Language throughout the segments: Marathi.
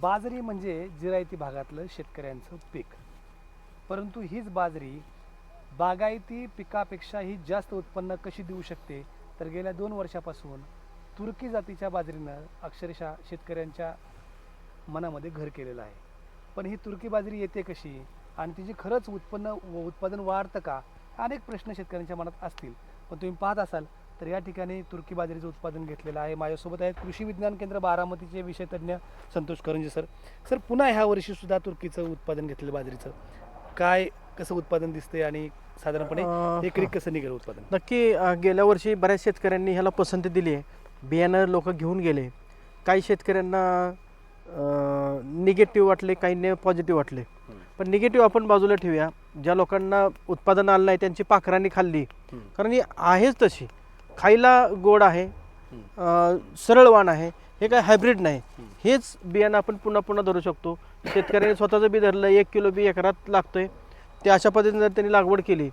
बाजरी म्हणजे जिरायती भागातलं शेतकऱ्यांचं पीक. परंतु हीच बाजरी बागायती पिकापेक्षाही जास्त उत्पन्न कशी देऊ शकते? तर गेल्या दोन वर्षापासून तुर्की जातीच्या बाजरीनं अक्षरशः शेतकऱ्यांच्या मनामध्ये घर केलेलं आहे. पण ही तुर्की बाजरी येते कशी? आणि तिची खरंच उत्पन्न व उत्पादन वाढतं का? अनेक प्रश्न शेतकऱ्यांच्या मनात असतील. पण तुम्ही पाहत असाल तर या ठिकाणी तुर्की बाजरीचं उत्पादन घेतलेलं आहे. माझ्यासोबत आहेत कृषी विज्ञान केंद्र बारामतीचे विषय तज्ज्ञ संतोष करंजे सर. सर पुन्हा ह्या वर्षी सुद्धा तुर्कीचं उत्पादन घेतलेलं बाजरीचं. काय कसं उत्पादन दिसतंय आणि साधारणपणे एकरी कसं निघेल उत्पादन? नक्की गेल्या वर्षी बऱ्याच शेतकऱ्यांनी ह्याला पसंती दिली आहे. बियाणं लोक घेऊन गेले. काही शेतकऱ्यांना निगेटिव्ह वाटले काहींना पॉझिटिव्ह वाटले. पण निगेटिव्ह आपण बाजूला ठेवूया. ज्या लोकांना उत्पादन आलं नाही त्यांची पाखरांनी खाल्ली. कारण ही आहेच तशी. खायला गोड आहे सरळ वाण आहे हे काय हायब्रिड नाही. हेच बियाणं आपण पुन्हा पुन्हा धरू शकतो. शेतकऱ्याने स्वतःचं बी धरलं एक किलो बी एकरात लागतोय. ते अशा पद्धतीने जर त्यांनी लागवड केली.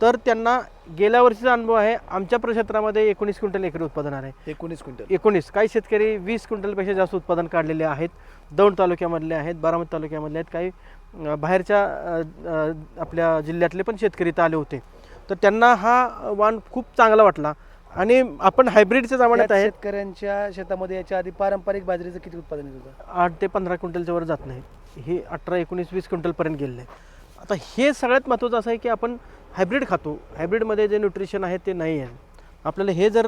तर त्यांना गेल्या वर्षीचा अनुभव आहे आमच्या प्रक्षेत्रामध्ये एकोणीस क्विंटल एकरी उत्पादन आहे. एकोणीस क्विंटल. एकोणीस. काही शेतकरी वीस क्विंटलपेक्षा जास्त उत्पादन काढलेले आहेत. दौंड तालुक्यामधले आहेत बारामती तालुक्यामधले आहेत. काही बाहेरच्या आपल्या जिल्ह्यातले पण शेतकरी इथं आले होते. तर त्यांना हा वाण खूप चांगला वाटला. आणि आपण हायब्रिडच्या जमान्यात आहे. शेतकऱ्यांच्या शेतामध्ये याच्या आधी पारंपरिक बाजरीचं किती उत्पादन येत होतं? आठ ते पंधरा क्विंटलच्या वर जात नाही. हे अठरा एकोणीस वीस क्विंटलपर्यंत गेलेलं आहे. आता हे सगळ्यात महत्त्वाचं असं आहे की आपण हायब्रिड खातो. हायब्रिडमध्ये जे न्यूट्रिशन आहे ते नाही आहे. आपल्याला हे जर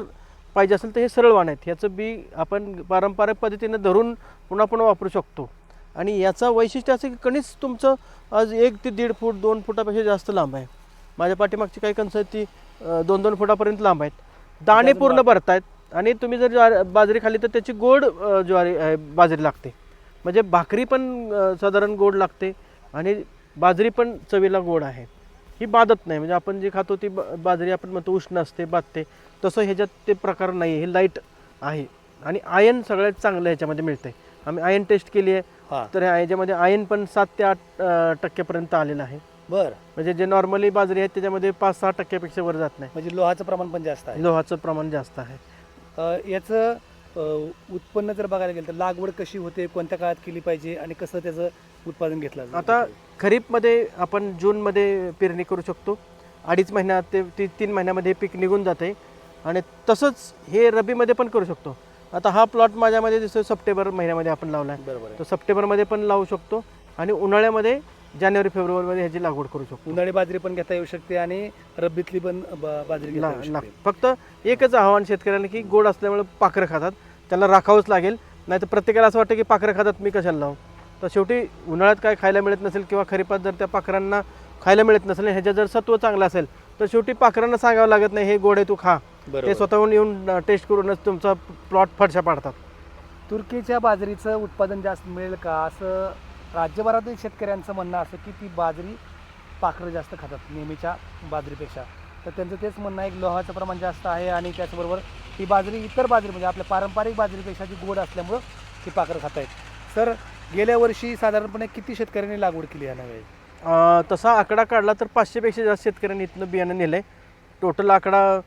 पाहिजे असेल तर हे सरळ वाण आहेत. ह्याचं बी आपण पारंपरिक पद्धतीने धरून पुन्हा पुन्हा वापरू शकतो. आणि याचं वैशिष्ट्य असं की कणीस तुमचं आज एक ते दीड फूट दोन फुटापेक्षा जास्त लांब आहे. माझ्या पाठीमागची काही कणसं ती दोन दोन फुटापर्यंत लांब आहेत. दाणे पूर्ण. भरतायत आणि तुम्ही जर ज्वारी बाजरी खाल्ली तर त्याची गोड अं, ज्वारी अं, बाजरी लागते. म्हणजे भाकरी पण अं, साधारण गोड लागते आणि बाजरी पण चवीला गोड आहे. ही बाधत नाही. म्हणजे आपण जी खातो ती ब- बाजरी आपण म्हणतो उष्ण असते बाधते तसं ह्याच्यात ते प्रकार नाही आहे. हे लाइट आहे. आणि आयन सगळ्यात चांगलं ह्याच्यामध्ये मिळते आम्ही आयन टेस्ट केली आहे. हा. तर ह्याच्यामध्ये आयन पण सात ते आठ अं, टक्क्यापर्यंत आलेलं आहे. बर. म्हणजे जे नॉर्मली बाजरी आहेत त्याच्यामध्ये पाच सहा टक्क्यापेक्षा वर जात नाही. म्हणजे लोहाचं प्रमाण पण जास्त आहे. लोहाचं प्रमाण जास्त आहे. अ, याचं अ, उत्पन्न जर बघायला गेलं तर लागवड कशी होते कोणत्या काळात केली पाहिजे आणि कसं त्याचं उत्पादन घेतलं जातं? आता खरीपमध्ये आपण जूनमध्ये पेरणी करू शकतो. अडीच महिन्यात ते ती तीन महिन्यामध्ये हे पीक निघून जाते. आणि तसंच हे रबीमध्ये पण करू शकतो. आता हा प्लॉट माझ्यामध्ये दिसतो सप्टेंबर महिन्यामध्ये आपण लावला आहे बरोबर आहे. तो सप्टेंबरमध्ये पण लावू शकतो. आणि उन्हाळ्यामध्ये जानेवारी फेब्रुवारीमध्ये ह्याची लागवड करू शकतो. उन्हाळी बाजरी पण घेता येऊ शकते आणि रब्बीतली पण ब- बाजरी घेता ला- येऊ ला- शकते. फक्त एकच आव्हान शेतकऱ्यांना की गोड असल्यामुळे पाखरं खातात. त्याला राखावंच लागेल. नाही तर प्रत्येकाला असं वाटतं की पाखरं खातात मी कशाला लावू? तर शेवटी उन्हाळ्यात काय खायला मिळत नसेल किंवा खरीपात जर त्या पाखरांना खायला मिळत नसेल आणि ह्याच्यात जर सत्व चांगलं असेल तर शेवटी पाखरांना सांगावं लागत नाही हे गोड आहे तू खा. ते बरोबर. स्वतःहून येऊन टेस्ट करूनच तुमचा प्लॉट फडशा पाडतात. तुर्कीच्या बाजरीचं उत्पादन जास्त मिळेल का? असं राज्यभरातील शेतकऱ्यांचं म्हणणं असं की ती बाजरी पाखरं जास्त खातात नेहमीच्या बाजरीपेक्षा. तर त्यांचं तेच म्हणणं आहे की लोहाचं प्रमाण जास्त आहे आणि त्याचबरोबर ही बाजरी इतर बाजरी म्हणजे आपल्या पारंपरिक बाजरीपेक्षा जी गोड असल्यामुळं ती पाखरं खात आहेत. सर गेल्या वर्षी साधारणपणे किती शेतकऱ्यांनी लागवड केली या नव्या? तसा आकडा काढला तर पाचशेपेक्षा जास्त शेतकऱ्यांनी इथनं बियाणं नेलं आहे टोटल आकडा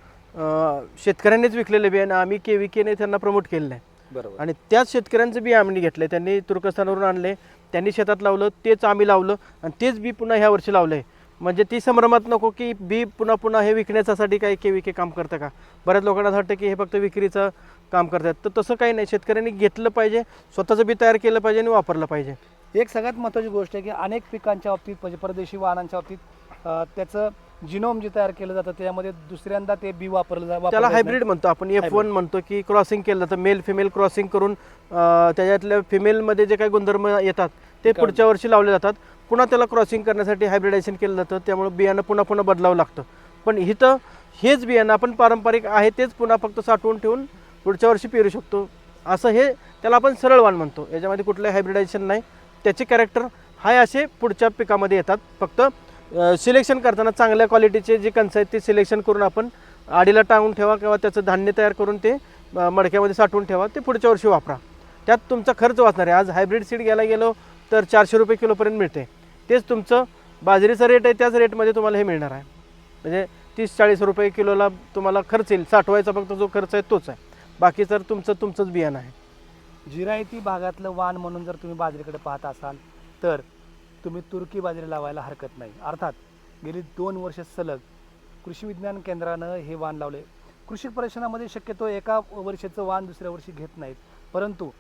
शेतकऱ्यांनीच विकलेलं बियाणं आम्ही के व्ही केने त्यांना प्रमोट केलेलं आहे बरोबर. आणि त्याच शेतकऱ्यांचं बी आम्ही घेतलं आहे त्यांनी तुर्कस्तानवरून आणले त्यांनी शेतात लावलं तेच आम्ही लावलं आणि तेच बी पुन्हा ह्या वर्षी लावलं आहे म्हणजे ती संभ्रमात नको की बी पुन्हा पुन्हा हे विकण्यासाठी काही के विके काम करतं का? बऱ्याच लोकांना असं वाटतं की हे फक्त विक्रीचं काम करतात. तर तसं काही नाही. शेतकऱ्यांनी घेतलं पाहिजे स्वतःचं बी तयार केलं पाहिजे आणि वापरलं पाहिजे. एक सगळ्यात महत्त्वाची गोष्ट आहे की अनेक पिकांच्या बाबतीत म्हणजे परदेशी वाहनांच्या बाबतीत त्याचं जिनोम जे तयार केलं जातं त्यामध्ये दुसऱ्यांदा ते बी वापरलं त्याला जात नाही. हायब्रिड म्हणतो. आपण एफ वन. म्हणतो की क्रॉसिंग केलं जातं. मेल फिमेल क्रॉसिंग करून त्याच्यातल्या फिमेलमध्ये जे काही गुणधर्म येतात ते. पुढच्या वर्षी लावले जातात. पुन्हा त्याला क्रॉसिंग करण्यासाठी हायब्रिडायझेशन केलं जातं. त्यामुळे बियाणं पुन्हा पुन्हा बदलावं लागतं. पण इथं हेच बियाणं आपण पारंपरिक आहे तेच पुन्हा फक्त साठवून ठेवून पुढच्या वर्षी पेरू शकतो. असं हे त्याला आपण सरळ वाण म्हणतो. याच्यामध्ये कुठलं हायब्रिडायझेशन नाही. त्याचे कॅरेक्टर हाय असे पुढच्या पिकामध्ये येतात. फक्त सिलेक्शन करताना चांगल्या क्वालिटीचे जे कणसं आहेत ते सिलेक्शन करून आपण आडीला टांगून ठेवा किंवा त्याचं धान्य तयार करून ते मडक्यामध्ये साठवून ठेवा. ते पुढच्या वर्षी वापरा. त्यात तुमचा खर्च वाचणार आहे. आज हायब्रिड सीड घ्यायला गेलो तर चारशे रुपये किलोपर्यंत मिळते. तेच तुमचं बाजरीचं रेट आहे त्याच रेटमध्ये तुम्हाला हे मिळणार आहे. म्हणजे तीस चाळीस रुपये किलोला तुम्हाला खर्च येईल. साठवायचा फक्त जो खर्च आहे तोच आहे. बाकी तर तुमचं तुमचंच बियाणं आहे. जिरायती भागातलं वाण म्हणून जर तुम्ही बाजरीकडे पाहत असाल तर तुम्ही तुर्की बाजरी लावायला हरकत नाही. अर्थात गेली दोन वर्ष सलग कृषी विज्ञान केंद्रानं हे वाण लावले. कृषी परीक्षणामध्ये शक्यतो एका वर्षाचं वाण दुसऱ्या वर्षी घेत नाहीत. परंतु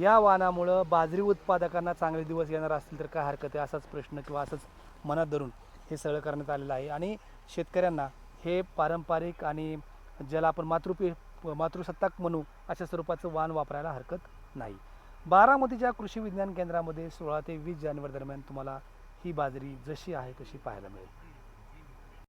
या वाणामुळं बाजरी उत्पादकांना चांगले दिवस येणार असतील तर काय हरकत आहे असाच प्रश्न किंवा असंच मनात धरून हे सगळं करण्यात आलेलं आहे. आणि शेतकऱ्यांना हे पारंपरिक आणि ज्याला आपण मातृपी मातृसत्ताक म्हणू अशा स्वरूपाचं वाण वापरायला हरकत नाही. बारामतीच्या कृषी विज्ञान केंद्रामध्ये सोळा ते वीस जानेवारी दरम्यान तुम्हाला ही बाजरी जशी आहे तशी पाहायला मिळेल.